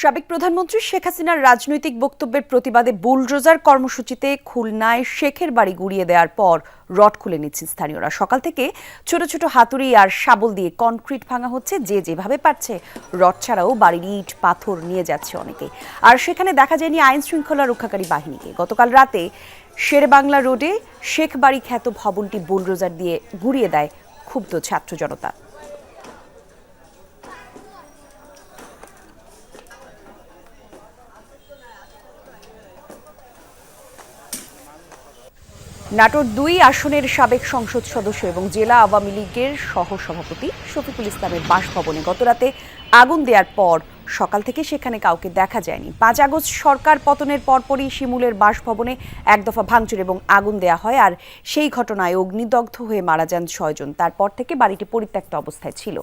সাবেক প্রধানমন্ত্রী শেখ হাসিনার রাজনৈতিক বক্তব্যের প্রতিবাদে বুলডোজার কর্মসূচিতে খুলনায় শেখের বাড়ি গুড়িয়ে দেওয়ার পর রড খুলে নিচ্ছেন স্থানীয়রা। সকাল থেকে ছোট ছোট হাতুড়ি আর শাবল দিয়ে কনক্রিট ভাঙা হচ্ছে, যে যেভাবে পারছে রড ছাড়াও বাড়ির ইট, পাথর নিয়ে যাচ্ছে অনেকে। আর সেখানে দেখা যায়নি আইন শৃঙ্খলা রক্ষাকারী বাহিনীকে। গতকাল রাতে শেরবাংলা রোডে শেখ বাড়ি খ্যাত ভবনটি বুলডোজার দিয়ে গুড়িয়ে দেয় ক্ষুব্ধ ছাত্র জনতা। নাটোর দুই আসনের সাবেক সংসদ সদস্য এবং জেলা আওয়ামী লীগের সহ সভাপতি শফিকুল ইসলামের বাসভবনে গতরাতে আগুন দেওয়ার পর সকাল থেকে সেখানে কাউকে দেখা যায়নি। পাঁচ আগস্ট সরকার পতনের পরপরই শিমুলের বাসভবনে এক দফা ভাঙচুর এবং আগুন দেয়া হয় আর সেই ঘটনায় অগ্নিদগ্ধ হয়ে মারা যান ছয়জন। তারপর থেকে বাড়িটি পরিত্যক্ত অবস্থায় ছিল।